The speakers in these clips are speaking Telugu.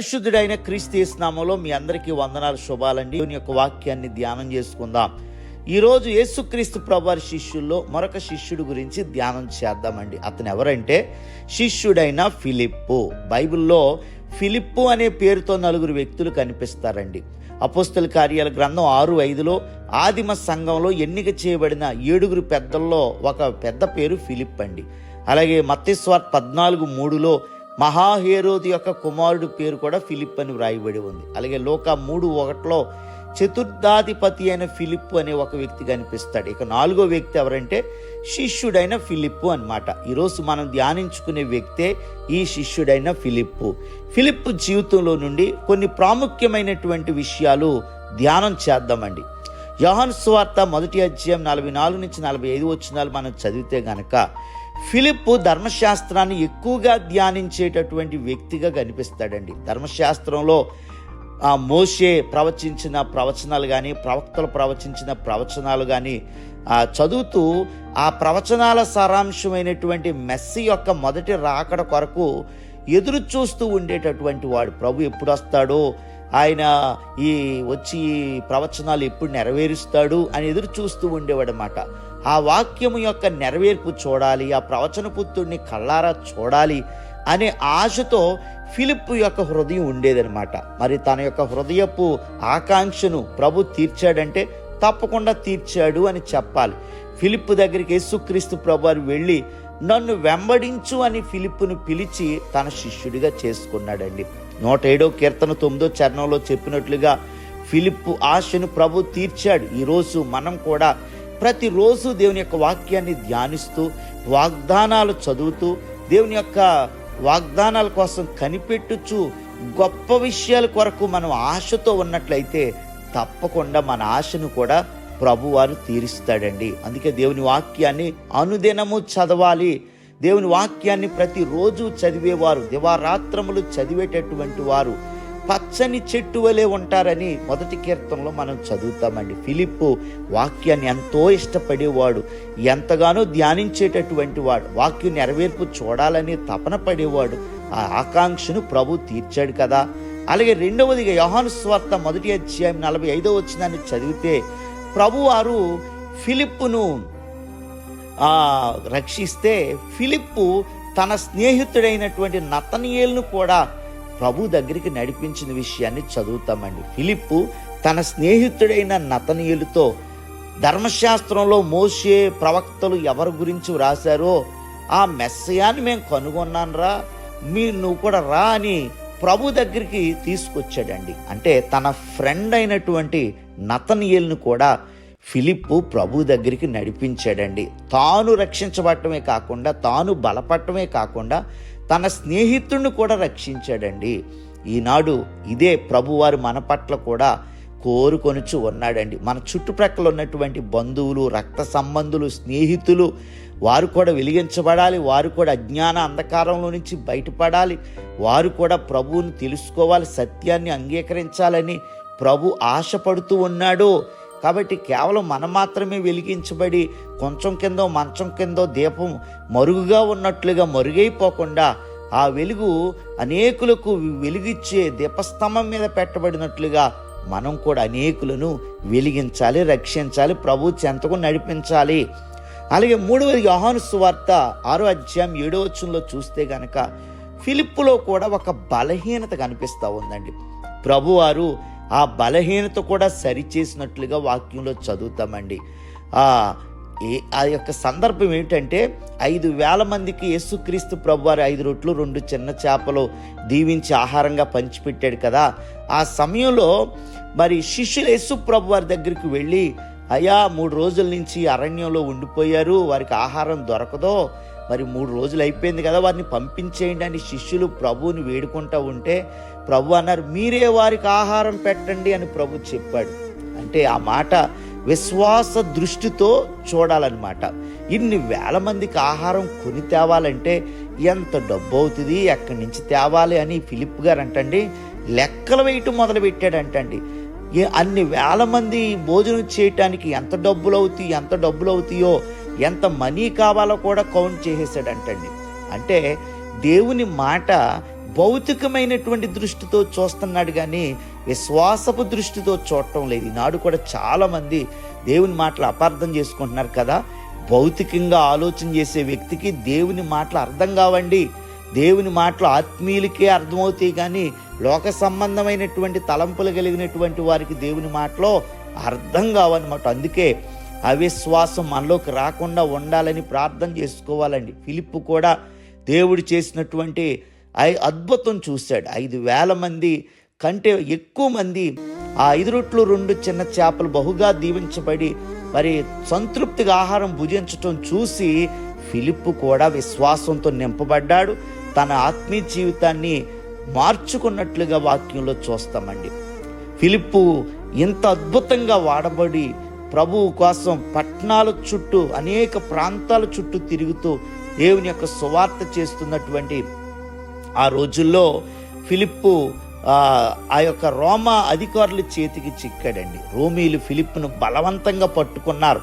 పరిశుద్ధుడైన క్రీస్తు నామంలో మీ అందరికీ వందనాలు శుభాలండి. దేవుని యొక్క వాక్యాన్ని ధ్యానం చేసుకుందాం. ఈరోజు యేసుక్రీస్తు ప్రభువారి శిష్యుల్లో మరొక శిష్యుడి గురించి ధ్యానం చేద్దామండి. అతను ఎవరంటే శిష్యుడైన ఫిలిప్పు. బైబిల్లో ఫిలిప్పు అనే పేరుతో నలుగురు వ్యక్తులు కనిపిస్తారండి. అపోస్తల కార్యాల గ్రంథం ఆరు ఐదులో ఆదిమ సంఘంలో ఎన్నిక చేయబడిన ఏడుగురు పెద్దల్లో ఒక పెద్ద పేరు ఫిలిప్ అండి అలాగే మత్తేశ్వర్ పద్నాలుగు మూడులో మహాహేరోది యొక్క కుమారుడు పేరు కూడా ఫిలిప్ అని వ్రాయబడి ఉంది. అలాగే లోక మూడు ఒకటిలో చతుర్థాధిపతి అయిన ఫిలిప్పు అనే ఒక వ్యక్తి కనిపిస్తాడు. ఇక నాలుగో వ్యక్తి ఎవరంటే శిష్యుడైన ఫిలిప్పు అన్నమాట. ఈరోజు మనం ధ్యానించుకునే వ్యక్తే ఈ శిష్యుడైన ఫిలిప్పు ఫిలిప్పు జీవితంలో నుండి కొన్ని ప్రాముఖ్యమైనటువంటి విషయాలు ధ్యానం చేద్దామండి. యోహన్ స్వార్త మొదటి అధ్యాయం నలభై నాలుగు నుంచి నలభై ఐదు వచ్చినాలు మనం చదివితే గనక ఫిలిప్పు ధర్మశాస్త్రాన్ని ఎక్కువగా ధ్యానించేటటువంటి వ్యక్తిగా కనిపిస్తాడండి. ధర్మశాస్త్రంలో ఆ మోషే ప్రవచించిన ప్రవచనాలు కానీ ప్రవక్తలు ప్రవచించిన ప్రవచనాలు కానీ ఆ చదువుతూ ఆ ప్రవచనాల సారాంశమైనటువంటి మెస్సి యొక్క మొదటి రాకడ కొరకు ఎదురు చూస్తూ ఉండేటటువంటి వాడు. ప్రభు ఎప్పుడు వస్తాడో ఆయన ఈ వచ్చి ఈ ప్రవచనాలు ఎప్పుడు నెరవేరుస్తాడు అని ఎదురు చూస్తూ ఉండేవాడనమాట ఆ వాక్యము యొక్క నెరవేర్పు చూడాలి ఆ ప్రవచన పుత్రుడిని కళ్ళారా చూడాలి అనే ఆశతో ఫిలిప్ యొక్క హృదయం ఉండేదనమాట మరి తన యొక్క హృదయపు ఆకాంక్షను ప్రభు తీర్చాడంటే తప్పకుండా తీర్చాడు అని చెప్పాలి. ఫిలిప్ దగ్గరికి యేసుక్రీస్తు ప్రభువారు వెళ్ళి నన్ను వెంబడించు అని ఫిలిప్పును పిలిచి తన శిష్యుడిగా చేసుకున్నాడండి. నూట ఏడో కీర్తన తొమ్మిదో చరణంలో చెప్పినట్లుగా ఫిలిప్పు ఆశను ప్రభు తీర్చాడు. ఈరోజు మనం కూడా ప్రతిరోజు దేవుని యొక్క వాక్యాన్ని ధ్యానిస్తూ వాగ్దానాలు చదువుతూ దేవుని యొక్క వాగ్దానాల కోసం కనిపెట్టుచు గొప్ప విషయాల కొరకు మనం ఆశతో ఉన్నట్లయితే తప్పకుండా మన ఆశను కూడా ప్రభువారు తీరుస్తాడండి. అందుకే దేవుని వాక్యాన్ని అనుదినము చదవాలి. దేవుని వాక్యాన్ని ప్రతిరోజు చదివేవారు దివారాత్రములు చదివేటటువంటి వారు పచ్చని చెట్టు వలె ఉంటారని మొదటి కీర్తనలో మనం చదువుతామండి. ఫిలిప్పు వాక్యాన్ని ఎంతో ఇష్టపడేవాడు ఎంతగానో ధ్యానించేటటువంటి వాడు వాక్యం నెరవేర్పు చూడాలని తపన పడేవాడు. ఆ ఆకాంక్షను ప్రభు తీర్చాడు కదా. అలాగే రెండవదిగా యోహాను స్వార్థ మొదటి అధ్యాయం నలభై ఐదో వచ్చిందని చదివితే ప్రభువారు ఫిలిప్పును రక్షిస్తే ఫిలిప్పు తన స్నేహితుడైనటువంటి నతనియేల్ను కూడా ప్రభు దగ్గరికి నడిపించిన విషయాన్ని చదువుతామండి. ఫిలిప్పు తన స్నేహితుడైన నతనీయులతో ధర్మశాస్త్రంలో మోసే ప్రవక్తలు ఎవరి గురించి వ్రాశారో ఆ మెస్సయాన్ని మేము కనుగొన్నానురా మీరు నువ్వు కూడా రా అని ప్రభు దగ్గరికి తీసుకొచ్చాడండి. అంటే తన ఫ్రెండ్ అయినటువంటి నతనియల్ని కూడా ఫిలిప్పు ప్రభు దగ్గరికి నడిపించాడండి. తాను రక్షించబడటమే కాకుండా తాను బలపడటమే కాకుండా తన స్నేహితుడిని కూడా రక్షించాడండి. ఈనాడు ఇదే ప్రభువారు మన పట్ల కూడా కోరుకొనుచు ఉన్నాడండి. మన చుట్టుప్రక్కల ఉన్నటువంటి బంధువులు రక్త సంబంధులు స్నేహితులు వారు కూడా వెలిగించబడాలి వారు కూడా అజ్ఞాన అంధకారంలో నుంచి బయటపడాలి వారు కూడా ప్రభువుని తెలుసుకోవాలి సత్యాన్ని అంగీకరించాలని ప్రభు ఆశపడుతూ ఉన్నాడు. కాబట్టి కేవలం మనం మాత్రమే వెలిగించబడి కొంచెం కిందో మంచం కిందో దీపం మరుగుగా ఉన్నట్లుగా మరుగైపోకుండా ఆ వెలుగు అనేకులకు వెలిగిచ్చే దీపస్తంభం మీద పెట్టబడినట్లుగా మనం కూడా అనేకులను వెలిగించాలి రక్షించాలి ప్రభు చెంతకు నడిపించాలి. అలాగే మూడవది యోహాను సువార్త ఆరో అధ్యాయం ఏడో వచ్చంలో చూస్తే గనక ఫిలిప్పులో కూడా ఒక బలహీనత కనిపిస్తూ ఉందండి. ప్రభువారు ఆ బలహీనత కూడా సరిచేసినట్లుగా వాక్యంలో చదువుతామండి. ఆ ఏ ఆ యొక్క సందర్భం ఏంటంటే ఐదు వేల మందికి యేసుక్రీస్తు ప్రభువారు ఐదు రొట్లు రెండు చిన్న చేపలు దీవించి ఆహారంగా పంచిపెట్టాడు కదా. ఆ సమయంలో మరి శిష్యులు యేసు ప్రభు వారి దగ్గరికి వెళ్ళి అయ్యా మూడు రోజుల నుంచి అరణ్యంలో ఉండిపోయారు వారికి ఆహారం దొరకదో మరి మూడు రోజులు అయిపోయింది కదా వారిని పంపించేయండి అని శిష్యులు ప్రభువుని వేడుకుంటూ ఉంటే ప్రభు అన్నారు మీరే వారికి ఆహారం పెట్టండి అని ప్రభు చెప్పాడు. అంటే ఆ మాట విశ్వాస దృష్టితో చూడాలన్నమాట. ఇన్ని వేల మందికి ఆహారం కొని తేవాలంటే ఎంత డబ్బు అవుతుంది ఎక్కడి నుంచి తేవాలి అని ఫిలిప్ గారు అంటండి లెక్కలు వేయటం మొదలు పెట్టాడంటండి. అన్ని వేల మంది భోజనం చేయటానికి ఎంత డబ్బులు అవుతాయి ఎంత డబ్బులు అవుతాయో ఎంత మనీ కావాలో కూడా కౌంట్ చేసేసాడంటండి. అంటే దేవుని మాట భౌతికమైనటువంటి దృష్టితో చూస్తున్నాడు కానీ విశ్వాసపు దృష్టితో చూడటం లేదు. ఈనాడు కూడా చాలామంది దేవుని మాటలు అపార్థం చేసుకుంటున్నారు కదా. భౌతికంగా ఆలోచన చేసే వ్యక్తికి దేవుని మాటలు అర్థం కావండి. దేవుని మాటలు ఆత్మీయులకే అర్థమవుతాయి కానీ లోక సంబంధమైనటువంటి తలంపులు కలిగినటువంటి వారికి దేవుని మాటలో అర్థం కావన్నమాట. అందుకే అవిశ్వాసం మనలోకి రాకుండా ఉండాలని ప్రార్థన చేసుకోవాలండి. ఫిలిప్పు కూడా దేవుడు చేసినటువంటి అద్భుతం చూశాడు. ఐదు వేల మంది కంటే ఎక్కువ మంది ఆ ఐదు రొట్లు రెండు చిన్న చేపలు బహుగా దీవించబడి మరి సంతృప్తిగా ఆహారం భుజించటం చూసి ఫిలిప్పు కూడా విశ్వాసంతో నింపబడ్డాడు. తన ఆత్మీయ జీవితాన్ని మార్చుకున్నట్లుగా వాక్యంలో చూస్తామండి. ఫిలిప్పు ఇంత అద్భుతంగా వాడబడి ప్రభువు కోసం పట్టణాల చుట్టూ అనేక ప్రాంతాల చుట్టూ తిరుగుతూ దేవుని యొక్క సువార్త చేస్తున్నటువంటి ఆ రోజుల్లో ఫిలిప్పు ఆ, యొక్క రోమా అధికారుల చేతికి చిక్కాడండి. రోమీలు ఫిలిప్ను బలవంతంగా పట్టుకున్నారు.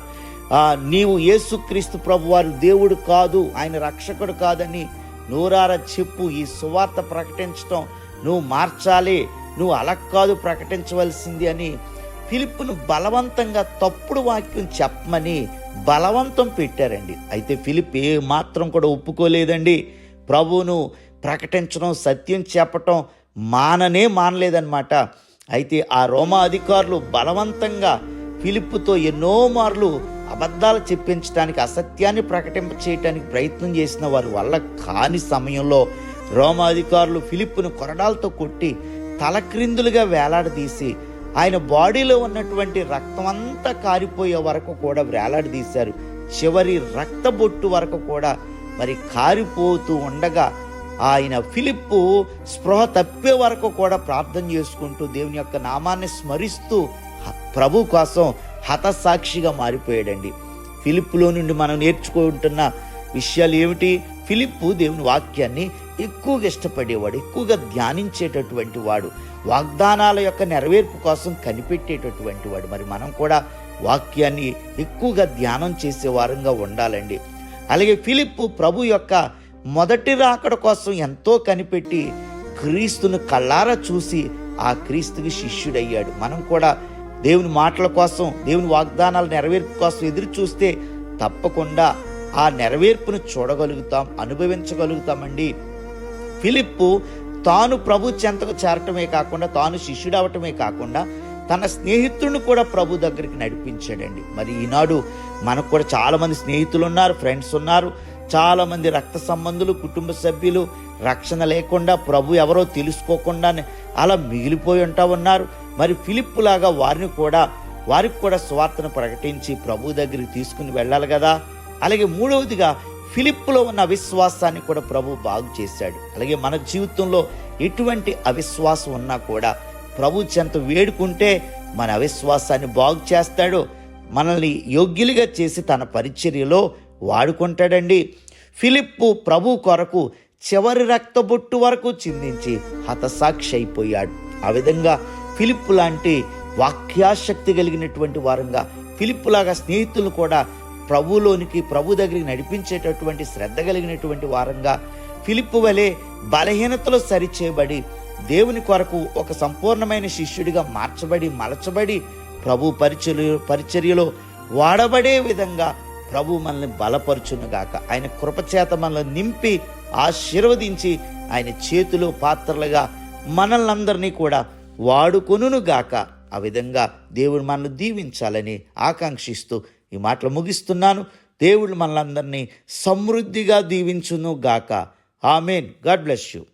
నీవు యేసుక్రీస్తు ప్రభు వారు దేవుడు కాదు ఆయన రక్షకుడు కాదని నూరార చెప్పు ఈ సువార్త ప్రకటించటం. నువ్వు మార్చాలి నువ్వు అలా కాదు ప్రకటించవలసింది అని ఫిలిప్ను బలవంతంగా తప్పుడు వాక్యం చెప్పమని బలవంతం పెట్టారండి. అయితే ఫిలిప్ ఏ మాత్రం కూడా ఒప్పుకోలేదండి. ప్రభువును ప్రకటించడం సత్యం చెప్పటం మాననే మానలేదన్నమాట. అయితే ఆ రోమా అధికారులు బలవంతంగా ఫిలిప్పుతో ఎన్నో మార్లు అబద్ధాలు చెప్పించడానికి అసత్యాన్ని ప్రకటింప చేయడానికి ప్రయత్నం చేసిన వారి వల్ల కాని సమయంలో రోమా అధికారులు ఫిలిప్పును కొరడాలతో కొట్టి తలక్రిందులుగా వేలాడదీసి ఆయన బాడీలో ఉన్నటువంటి రక్తం అంతా కారిపోయే వరకు కూడా వేలాడదీశారు. చివరి రక్తబొట్టు వరకు కూడా మరి కారిపోతూ ఉండగా ఆయన ఫిలిప్పు స్పృహ తప్పే వరకు కూడా ప్రార్థన చేసుకుంటూ దేవుని యొక్క నామాన్ని స్మరిస్తూ ప్రభు కోసం హతసాక్షిగా మారిపోయాడండి. ఫిలిప్పులో నుండి మనం నేర్చుకుంటున్న విషయాలు ఏమిటి? ఫిలిప్పు దేవుని వాక్యాన్ని ఎక్కువగా ఇష్టపడేవాడు ఎక్కువగా ధ్యానించేటటువంటి వాడు వాగ్దానాల యొక్క నెరవేర్పు కోసం కనిపెట్టేటటువంటి వాడు. మరి మనం కూడా వాక్యాన్ని ఎక్కువగా ధ్యానం చేసే వారంగా ఉండాలండి. అలాగే ఫిలిప్పు ప్రభు యొక్క మొదటి రాకడ కోసం ఎంతో కనిపెట్టి క్రీస్తును కళ్ళారా చూసి ఆ క్రీస్తుకి శిష్యుడయ్యాడు. మనం కూడా దేవుని మాటల కోసం దేవుని వాగ్దానాల నెరవేర్పు కోసం ఎదురు చూస్తే తప్పకుండా ఆ నెరవేర్పును చూడగలుగుతాం అనుభవించగలుగుతామండి. ఫిలిప్పు తాను ప్రభు చెంతకు చేరటమే కాకుండా తాను శిష్యుడవటమే కాకుండా తన స్నేహితుడిని కూడా ప్రభు దగ్గరికి నడిపించాడండి. మరి ఈనాడు మనకు కూడా చాలామంది స్నేహితులు ఉన్నారు ఫ్రెండ్స్ ఉన్నారు. చాలా మంది రక్త సంబంధులు కుటుంబ సభ్యులు రక్షణ లేకుండా ప్రభు ఎవరో తెలుసుకోకుండా అలా మిగిలిపోయి ఉంటా ఉన్నారు. మరి ఫిలిప్ లాగా వారిని కూడా వారికి కూడా స్వార్థను ప్రకటించి ప్రభు దగ్గరికి తీసుకుని వెళ్ళాలి కదా. అలాగే మూడవదిగా ఫిలిప్పులో ఉన్న అవిశ్వాసాన్ని కూడా ప్రభు బాగు చేశాడు. అలాగే మన జీవితంలో ఎటువంటి అవిశ్వాసం ఉన్నా కూడా ప్రభు చెంత వేడుకుంటే మన అవిశ్వాసాన్ని బాగు చేస్తాడు. మనల్ని యోగ్యులుగా చేసి తన పరిచర్యలో వాడుకుంటాడండి. ఫిలిప్పు ప్రభు కొరకు చివరి రక్తబొట్టు వరకు చిందించి హతసాక్షి అయిపోయాడు ఆ విధంగా ఫిలిప్పు లాంటి వాక్యాశక్తి కలిగినటువంటి వారంగా ఫిలిప్పులాగా స్నేహితులు కూడా ప్రభులోనికి ప్రభు దగ్గరికి నడిపించేటటువంటి శ్రద్ధ కలిగినటువంటి వారంగా ఫిలిప్పు వలె బలహీనతలో సరిచేయబడి దేవుని కొరకు ఒక సంపూర్ణమైన శిష్యుడిగా మార్చబడి మలచబడి ప్రభు పరిచర్య పరిచర్యలో వాడబడే విధంగా ప్రభు మనల్ని బలపరుచునుగాక. ఆయన కృపచేత మనల్ని నింపి ఆశీర్వదించి ఆయన చేతిలో పాత్రలుగా మనల్ని అందరినీ కూడా వాడుకొనుగాక ఆ విధంగా దేవుడు మనల్ని దీవించాలని ఆకాంక్షిస్తూ ఈ మాటలు ముగిస్తున్నాను. దేవుడు మనలందరినీ సమృద్ధిగా దీవించును గాక ఆమెన్. God bless you.